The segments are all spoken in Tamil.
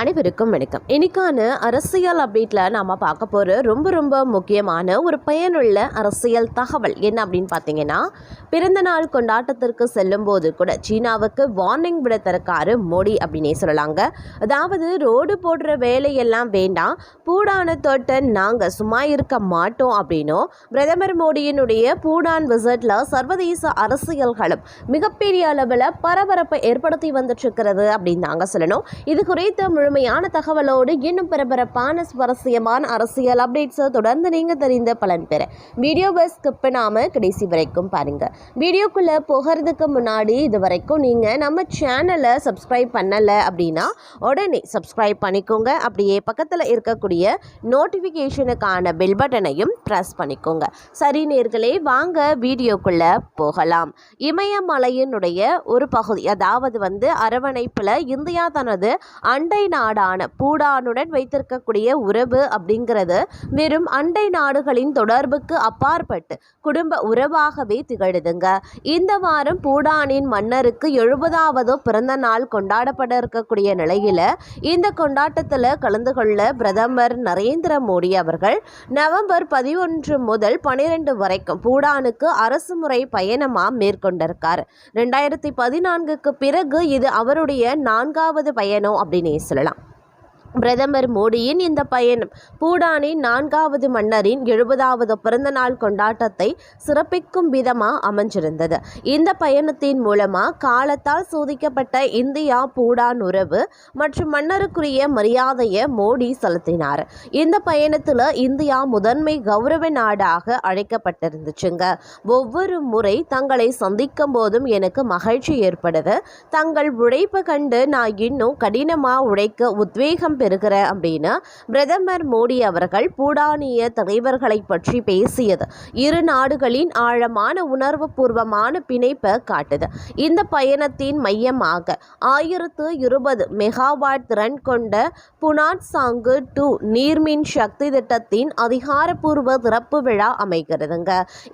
அனைவருக்கும் வணக்கம். இன்னைக்கான அரசியல் அப்டேட்டில் நாம் பார்க்க போகிற ரொம்ப ரொம்ப முக்கியமான ஒரு பயனுள்ள அரசியல் தகவல். என்ன அப்படின்னு பார்த்தீங்கன்னா பிறந்த நாள் கொண்டாட்டத்திற்கு செல்லும் போது கூட சீனாவுக்கு வார்னிங் விட தரக்காரு மோடி அப்படின்னே சொல்லலாங்க. அதாவது ரோடு போடுற வேலையெல்லாம் வேண்டாம். பூடான தோட்ட நாங்கள் சும்மா இருக்க மாட்டோம் அப்படின்னும் பிரதமர் மோடியினுடைய பூடான் விசிட்டில் சர்வதேச அரசியல்களும் மிகப்பெரிய அளவில் பரபரப்பை ஏற்படுத்தி வந்துட்டு இருக்கிறது அப்படின்னு தாங்க சொல்லணும். இது குறித்து முழுமையான தகவலோடு இன்னும் பரபரப்பான சுவாரஸ்யமான அரசியல் அப்டேட்ஸை தொடர்ந்து நீங்கள் தெரிந்த பலன் பெற வீடியோவை ஸ்கிப் பண்ணாமல் கடைசி வரைக்கும் பாருங்க. வீடியோக்குள்ளே போகிறதுக்கு முன்னாடி இது வரைக்கும் நீங்கள் நம்ம சேனலை சப்ஸ்கிரைப் பண்ணலை அப்படின்னா உடனே சப்ஸ்கிரைப் பண்ணிக்கோங்க. அப்படியே பக்கத்தில் இருக்கக்கூடிய நோட்டிஃபிகேஷனுக்கான பெல் பட்டனையும் ப்ரெஸ் பண்ணிக்கோங்க. சரி நேர்களே வாங்க வீடியோக்குள்ளே போகலாம். இமயமலையினுடைய ஒரு பகுதி அதாவது வந்து அரவணைப்பில் இந்தியா தனது அண்டை நாடான பூடானுடன் வைத்திருக்கக்கூடிய உறவு அப்படிங்கிறது வெறும் அண்டை நாடுகளின் தொடர்புக்கு அப்பாற்பட்டு குடும்ப உறவாகவே திகழுதுங்க. இந்த வாரம் பூடானின் மன்னருக்கு எழுபதாவது பிறந்த நாள் கொண்டாடப்பட இருக்கக்கூடிய நிலையில் இந்த கொண்டாட்டத்தில் கலந்து கொள்ள பிரதமர் நரேந்திர மோடி அவர்கள் நவம்பர் பதினொன்று முதல் பனிரெண்டு வரைக்கும் பூடானுக்கு அரசு முறை பயணமாக மேற்கொண்டிருக்கார். ரெண்டாயிரத்தி பதினான்குக்கு பிறகு இது அவருடைய நான்காவது பயணம் அப்படின்னே சொல்லலாம் 了。பிரதமர் மோடியின் இந்த பயணம். பூடானின் நான்காவது மன்னரின் எழுபதாவது பிறந்தநாள் கொண்டாட்டத்தை சிறப்பிக்கும் விதமாக அமைஞ்சிருந்தது. இந்த பயணத்தின் மூலமாக காலத்தால் சோதிக்கப்பட்ட இந்தியா பூடான் உறவு மற்றும் மன்னருக்குரிய மரியாதையை மோடி செலுத்தினார். இந்த பயணத்தில் இந்தியா முதன்மை கௌரவ நாடாக அழைக்கப்பட்டிருந்துச்சுங்க. ஒவ்வொரு முறை தங்களை சந்திக்கும் போதும் எனக்கு மகிழ்ச்சி ஏற்படுது. தங்கள் உழைப்பு கண்டு நான் இன்னும் கடினமாக உழைக்க உத்வேகம் பெறுகிற அப்படின்னு பிரதமர் மோடி அவர்கள் பூடானிய தலைவர்களை பற்றி பேசியது. இரு நாடுகளின் ஆழமான உணர்வு பூர்வமான பிணைப்பை காட்டுது. இந்த பயணத்தின் மையமாக ஆயிரத்து இருபது மெகாவாட் திறன் கொண்ட புனாட் சாங்கு டூ நீர்மின் சக்தி திட்டத்தின் அதிகாரப்பூர்வ திறப்பு விழா அமைகிறதுங்க.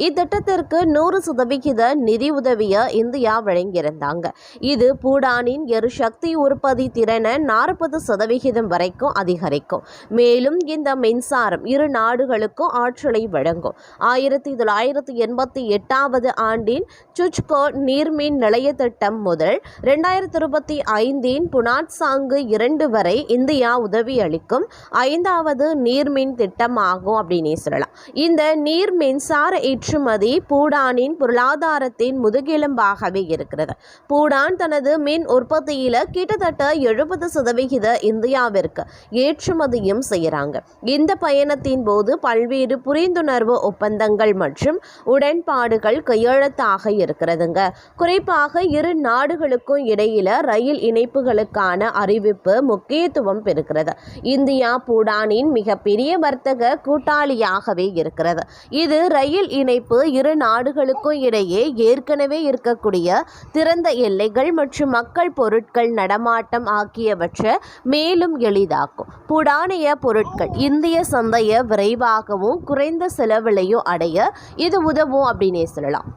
இத்திட்டத்திற்கு நூறு சதவிகித நிதி உதவியை இந்தியா வழங்கியிருந்தாங்க. இது பூடானின் எரிசக்தி உற்பத்தி திறனை நாற்பது சதவிகிதம் வரைக்கும் அதிகரிக்கும். மேலும் இந்த மின்சாரம் இரு நாடுகளுக்கும் ஆற்றலை வழங்கும். ஆயிரத்தி தொள்ளாயிரத்தி எண்பத்தி எட்டாவது ஆண்டின் சுச்கோ நீர்மின் நிலைய திட்டம் முதல் ரெண்டாயிரத்தி இருபத்தி ஐந்தின் புனாட்சாங்கு இரண்டு வரை இந்தியா உதவி அளிக்கும் ஐந்தாவது நீர்மின் திட்டமாகும் அப்படின்னே சொல்லலாம். இந்த நீர் மின்சார ஏற்றுமதி பூடானின் பொருளாதாரத்தின் முதுகெலும்பாகவே இருக்கிறது. பூடான் தனது மின் உற்பத்தியில் கிட்டத்தட்ட எழுபது சதவிகித இந்தியாவிற்கு ஏற்றுமதியும் செய்கிறாங்க இந்த பயணத்தின் போது பல்வேறு புரிந்துணர்வு ஒப்பந்தங்கள் மற்றும் உடன்பாடுகள் கையெழுத்தாக இருக்கிறதுங்க. குறிப்பாக இரு நாடுகளுக்கும் இடையில ரயில் இணைப்புகளுக்கான அறிவிப்பு முக்கியத்துவம் பெறுகிறது. இந்தியா பூடானின் மிகப்பெரிய வர்த்தக கூட்டாளியாகவே இருக்கிறது. இது ரயில் இணைப்பு இரு நாடுகளுக்கும் இடையே ஏற்கனவே இருக்கக்கூடிய திறந்த எல்லைகள் மற்றும் மக்கள் பொருட்கள் நடமாட்டம் ஆகியவற்றை மேலும் எளிதாக்கும். புடானிய பொருட்கள் இந்திய சந்தையை விரைவாகவும் குறைந்த செலவிலையும் அடைய இது உதவும் அப்படின்னே சொல்லலாம்.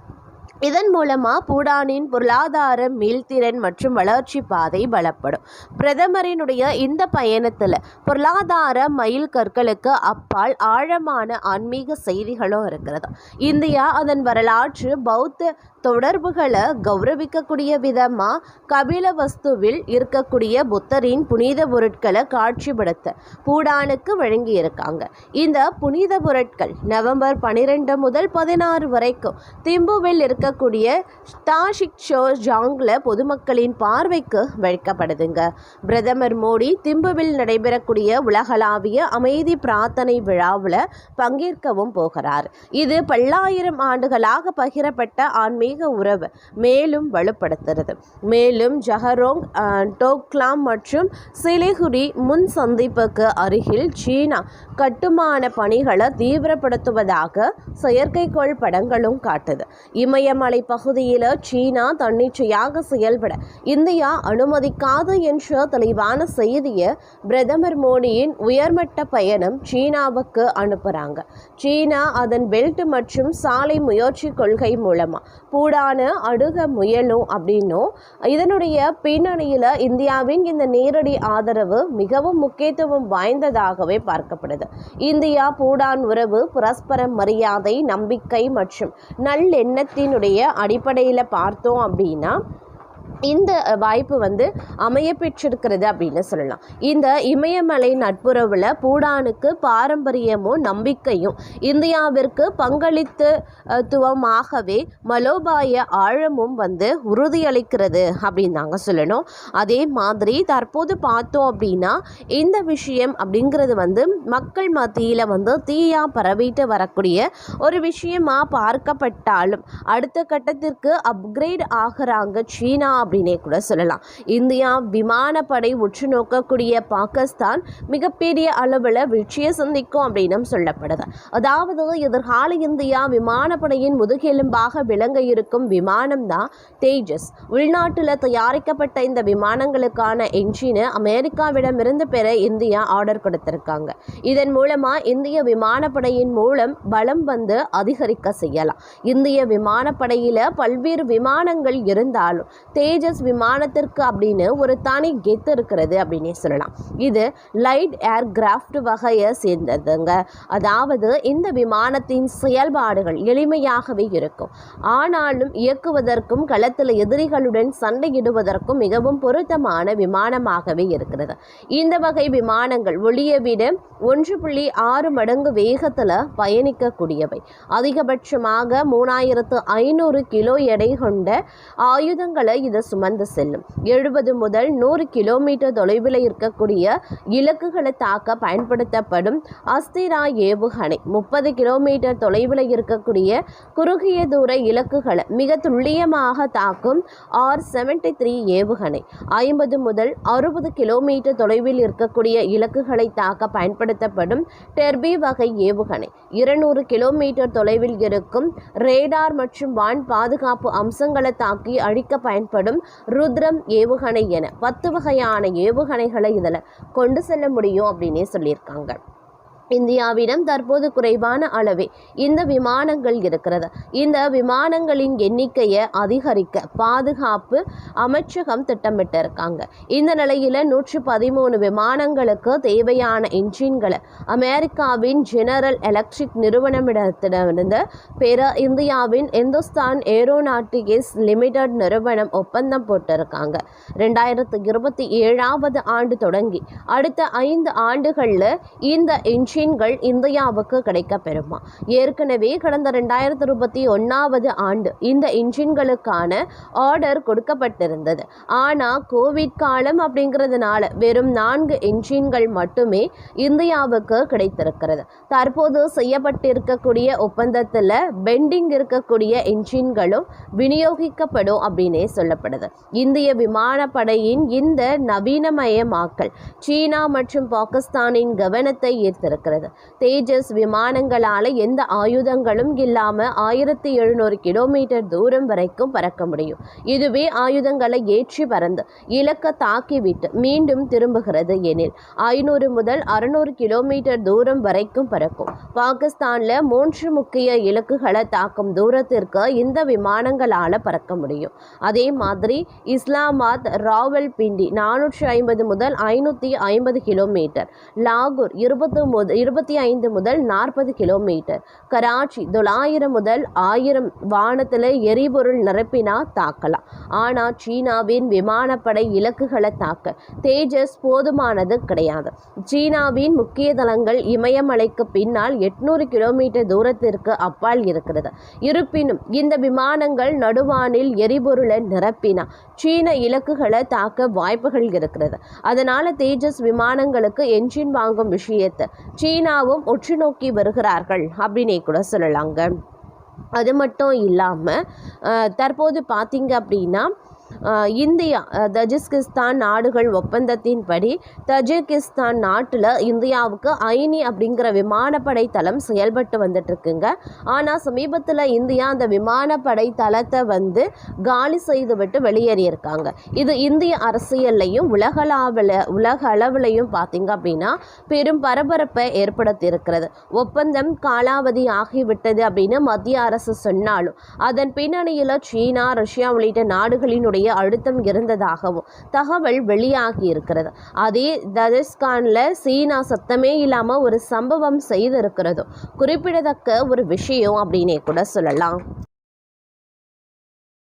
இதன் மூலமாக பூடானின் பொருளாதார மீள்திறன் மற்றும் வளர்ச்சி பாதை பலப்படும். பிரதமரினுடைய இந்த பயணத்தில் பொருளாதார மயில் கற்களுக்கு அப்பால் ஆழமான ஆன்மீக செய்திகளும் இருக்கிறது. இந்தியா அதன் வரலாற்று பௌத்த தொடர்புகளை கௌரவிக்கக்கூடிய விதமாக கபிலவஸ்துவில் இருக்கக்கூடிய புத்தரின் புனித பொருட்களை காட்சிப்படுத்த பூடானுக்கு வழங்கியிருக்காங்க. இந்த புனித பொருட்கள் நவம்பர் பன்னிரெண்டு முதல் பதினாறு வரைக்கும் திம்புவில் இருக்க இருக்கக்கூடிய தாஷிக் ஷோ ஜாங்கில் பொதுமக்களின் பார்வைக்கு வைக்கப்படுதுங்க. பிரதமர் மோடி திம்புவில் நடைபெறக்கூடிய உலகளாவிய அமைதி பிரார்த்தனை விழாவில் பங்கேற்கவும் போகிறார். இது பல்லாயிரம் ஆண்டுகளாக பகிரப்பட்ட ஆன்மீக உறவு மேலும் வலுப்படுத்துறது. மேலும் ஜஹரோங் டோக்லாம் மற்றும் சிலிகுரி முன் சந்திப்புக்கு அருகில் சீனா கட்டுமான பணிகளை தீவிரப்படுத்துவதாக செயற்கைக்கோள் படங்களும் காட்டுது. இமயமலை பகுதியில் சீனா தன்னிச்சையாக செயல்பட இந்தியா அனுமதிக்காது என்ற தெளிவான செய்தியை பிரதமர் மோடியின் உயர்மட்ட பயணம் சீனாவுக்கு அனுப்புகிறாங்க சீனா அதன் பெல்ட் மற்றும் சாலை முயற்சி கொள்கை மூலமாக பூடான அணுக முயலும் அப்படின்னும் இதனுடைய பின்னணியில் இந்தியாவின் இந்த நேரடி ஆதரவு மிகவும் முக்கியத்துவம் வாய்ந்ததாகவே பார்க்கப்படுது. இந்தியா பூடான் உறவு பரஸ்பர மரியாதை நம்பிக்கை மற்றும் நல்லெண்ணத்தினுடைய அடிப்படையில் பார்த்தோம் அப்படின்னா இந்த வாய்ப்பு வந்து அமைய பெற்றிருக்கிறது அப்படின்னு சொல்லலாம். இந்த இமயமலை நட்புறவில் பூடானுக்கு பாரம்பரியமும் நம்பிக்கையும் இந்தியாவிற்கு பங்களித்துவமாகவே மலோபாய ஆழமும் வந்து உறுதியளிக்கிறது அப்படின்னு தாங்க சொல்லணும். அதே மாதிரி தற்போது பார்த்தோம் அப்படின்னா இந்த விஷயம் அப்படிங்கிறது வந்து மக்கள் மத்தியில் வந்து தீயா பரவிட்டு வரக்கூடிய ஒரு விஷயமா பார்க்கப்பட்டாலும் அடுத்த கட்டத்திற்கு அப்கிரேட் ஆகிறாங்க சீனா அப்படின்னே கூட சொல்லலாம். இந்தியா விமானப்படை உற்று நோக்கக்கூடிய பாகிஸ்தான் மிகப்பெரிய அளவில் வெற்றியை சந்திக்கும் அப்படின்னும் சொல்லப்படுது. அதாவது எதிர்கால இந்தியா விமானப்படையின் முதுகெலும்பாக விளங்க இருக்கும் விமானம் தான் தேஜஸ். உள்நாட்டில் தயாரிக்கப்பட்ட இந்த விமானங்களுக்கான என்ஜினை அமெரிக்காவிடமிருந்து பெற இந்தியா ஆர்டர் கொடுத்திருக்காங்க. இதன் மூலமாக இந்திய விமானப்படையின் மூலம் பலம் வந்து அதிகரிக்க செய்யலாம். இந்திய விமானப்படையில் பல்வேறு விமானங்கள் இருந்தாலும் தேஜ் தேஜஸ் விமானத்திற்கு அப்படின்னு ஒரு தனி கெத்து இருக்கிறது அப்படின்னே சொல்லலாம். இது லைட் ஏர்கிராஃப்ட் வகையை சேர்ந்ததுங்க. அதாவது இந்த விமானத்தின் செயல்பாடுகள் எளிமையாகவே இருக்கும். ஆனாலும் இயக்குவதற்கும் களத்தில் எதிரிகளுடன் சண்டையிடுவதற்கும் மிகவும் பொருத்தமான விமானமாகவே இருக்கிறது. இந்த வகை விமானங்கள் ஒளியை விட ஒன்று புள்ளி ஆறு மடங்கு வேகத்தில் பயணிக்கக்கூடியவை. அதிகபட்சமாக மூணாயிரத்து ஐநூறு கிலோ எடை கொண்ட ஆயுதங்களை இது சுமந்து செல்லும். எழுபது முதல் நூறு கிலோமீட்டர் தொலைவில் இருக்கக்கூடிய இலக்குகளை தாக்க பயன்படுத்தப்படும் அஸ்திரா ஏவுகணை. முப்பது கிலோமீட்டர் தொலைவில் இருக்கக்கூடிய குறுகிய தூர இலக்குகளை மிக துல்லியமாக தாக்கும் ஆர் செவன்டி த்ரீ ஏவுகணை. ஐம்பது முதல் அறுபது கிலோமீட்டர் தொலைவில் இருக்கக்கூடிய இலக்குகளை தாக்க பயன்படுத்தப்படும் டெர்பி வகை ஏவுகணை. இருநூறு கிலோமீட்டர் தொலைவில் இருக்கும் ரேடார் மற்றும் வான் பாதுகாப்பு அம்சங்களை தாக்கி அழிக்க பயன்படும் ருத்ரம் ஏவுகணை என பத்து வகையான ஏவுகணைகளை இதில் கொண்டு செல்ல முடியும் அப்படின்னே சொல்லியிருக்காங்க. இந்தியாவிடம் தற்போது குறைவான அளவே இந்த விமானங்கள் இருக்கிறது. இந்த விமானங்களின் எண்ணிக்கையை அதிகரிக்க பாதுகாப்பு அமைச்சகம் திட்டமிட்டிருக்காங்க. இந்த நிலையில் நூற்றி பதிமூணு விமானங்களுக்கு தேவையான இன்ஜின்களை அமெரிக்காவின் ஜெனரல் எலக்ட்ரிக் நிறுவனமிடத்திலிருந்து பெற இந்தியாவின் இந்துஸ்தான் ஏரோநாட்டிகஸ் லிமிடெட் நிறுவனம் ஒப்பந்தம் போட்டிருக்காங்க. ரெண்டாயிரத்து இருபத்தி ஏழாவது ஆண்டு தொடங்கி அடுத்த ஐந்து ஆண்டுகளில் இந்த இன்ஜின் மிஷின்கள் இந்தியாவுக்கு கிடைக்க பெறுமா ஏற்கனவே கடந்த ரெண்டாயிரத்தி இருபத்தி ஒன்றாவது ஆண்டு இந்த இன்ஜின்களுக்கான ஆர்டர் கொடுக்கப்பட்டிருந்தது. ஆனால் கோவிட் காலம் அப்படிங்கிறதுனால வெறும் நான்கு இன்ஜின்கள் மட்டுமே இந்தியாவுக்கு கிடைத்திருக்கிறது. தற்போது செய்யப்பட்டிருக்கக்கூடிய ஒப்பந்தத்தில் பெண்டிங் இருக்கக்கூடிய இன்ஜின்களும் விநியோகிக்கப்படும் அப்படின்னே சொல்லப்படுது. இந்திய விமானப்படையின் இந்த நவீனமயமாக்கல் சீனா மற்றும் பாகிஸ்தானின் கவனத்தை ஈர்த்திருக்கிறது. இருக்கிறது தேஜஸ் விமானங்களால் எந்த ஆயுதங்களும் இல்லாமல் ஆயிரத்தி எழுநூறு கிலோமீட்டர் தூரம் வரைக்கும் பறக்க முடியும். இதுவே ஆயுதங்களை ஏற்றி பறந்து இலக்க தாக்கிவிட்டு மீண்டும் திரும்புகிறது எனில் ஐநூறு முதல் அறுநூறு கிலோமீட்டர் தூரம் வரைக்கும் பறக்கும். பாகிஸ்தானில் மூன்று முக்கிய இலக்குகளை தாக்கும் தூரத்திற்கு இந்த விமானங்களால் பறக்க முடியும். அதே மாதிரி இஸ்லாமாத் ராவல் பிண்டி நானூற்றி ஐம்பது முதல் ஐநூற்றி ஐம்பது கிலோமீட்டர் லாகூர் இருபத்தி இருபத்தி ஐந்து முதல் நாற்பது கிலோமீட்டர். கராச்சி தொள்ளாயிரம் முதல் ஆயிரம் வானத்தில் எரிபொருள் நிரப்பினா தாக்கலாம். ஆனால் சீனாவின் விமானப்படை இலக்குகளை தாக்க தேஜஸ் போதுமானது கிடையாது. சீனாவின் முக்கிய தளங்கள் இமயமலைக்கு பின்னால் எட்நூறு கிலோமீட்டர் தூரத்திற்கு அப்பால் இருக்கிறது. இருப்பினும் இந்த விமானங்கள் நடுவானில் எரிபொருளை நிரப்பினா சீன இலக்குகளை தாக்க வாய்ப்புகள் இருக்கிறது. அதனால தேஜஸ் விமானங்களுக்கு என்ஜின் வாங்கும் விஷயத்தை சீனாவும் உற்று நோக்கி வருகிறார்கள் அப்படின்னே கூட சொல்லலாங்க. அது மட்டும் இல்லாமல் தற்போது பார்த்தீங்க அப்படின்னா இந்தியா அஹ் தஜிகிஸ்தான் நாடுகள் ஒப்பந்தத்தின்படி தஜிகிஸ்தான் நாட்டில் இந்தியாவுக்கு ஐனி அப்படிங்கிற விமானப்படை தளம் செயல்பட்டு வந்துட்டு இருக்குங்க ஆனால் சமீபத்தில் இந்தியா அந்த விமானப்படை தளத்தை வந்து காலி செய்துவிட்டு வெளியேறியிருக்காங்க. இது இந்திய அரசியல்லையும் உலகளாவில் உலக அளவுலையும் பார்த்தீங்க அப்படின்னா பெரும் பரபரப்பை ஏற்படுத்தியிருக்கிறது. ஒப்பந்தம் காலாவதி ஆகிவிட்டது அப்படின்னு மத்திய அரசு சொன்னாலும் அதன் பின்னணியில் சீனா ரஷ்யா உள்ளிட்ட நாடுகளினுடைய அழுத்தம் இருந்ததாகவும் தகவல் வெளியாகி இருக்கிறது அதே தஜஸ்கானில் சீனா சத்தமே இல்லாமல் ஒரு சம்பவம் செய்திருக்கிறதும் குறிப்பிடத்தக்க ஒரு விஷயம் அப்படின்னே கூட சொல்லலாம்.